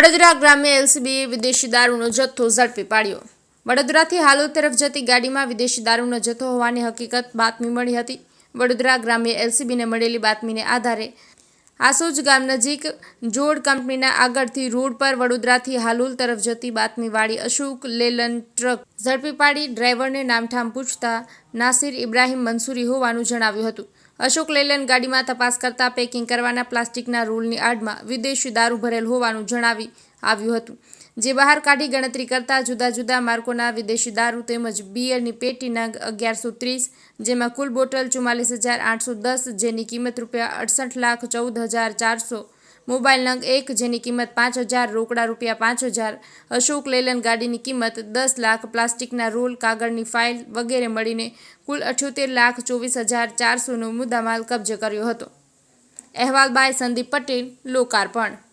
વડોદરા ગ્રામ્ય એલસીબીએ વિદેશી દારૂનો જથ્થો ઝડપી પાડ્યો. વડોદરાથી હાલો તરફ જતી ગાડીમાં વિદેશી દારૂનો જથ્થો હોવાની હકીકત બાતમી મળી હતી. વડોદરા ગ્રામ્ય એલસીબીને મળેલી બાતમીને આધારે આસોજ ગામ નજીક જોડ કંપનીના આગળથી રોડ પર વડોદરાથી હાલોલ તરફ જતી બાતમીવાળી અશોક લેલન ટ્રક ઝડપી પાડી ડ્રાઈવરને નામઠામ પૂછતા નાસિર ઇબ્રાહીમ મંસૂરી હોવાનું જણાવ્યું હતું. અશોક લેલન ગાડીમાં તપાસ કરતા પેકિંગ કરવાના પ્લાસ્ટિકના રોલની આડમાં વિદેશી દારૂ ભરેલ હોવાનું જણાવી આવ્યું હતું. જે બહાર કાઢી ગણતરી કરતા જુદા જુદા માર્કોના વિદેશી દારૂ તેમજ બિયરની પેટીના અગિયારસો ત્રીસ, જેમાં કુલ બોટલ ચુમ્માલીસ હજાર આઠસો દસ, જેની કિંમત રૂપિયા અડસઠ લાખ ચૌદ હજાર ચારસો, મોબાઈલ નંગ એક, જેની કિંમત પાંચ હજાર, રોકડા રૂપિયા પાંચ હજાર, અશોક લેલન ગાડીની કિંમત દસ લાખ, પ્લાસ્ટિકના રોલ, કાગળની ફાઇલ વગેરે મળીને કુલ અઠ્યોતેર લાખ ચોવીસ હજાર ચારસોનો મુદ્દામાલ કબજે કર્યો હતો. અહેવાલ બાય સંદીપ પટેલ, લોકાર્પણ.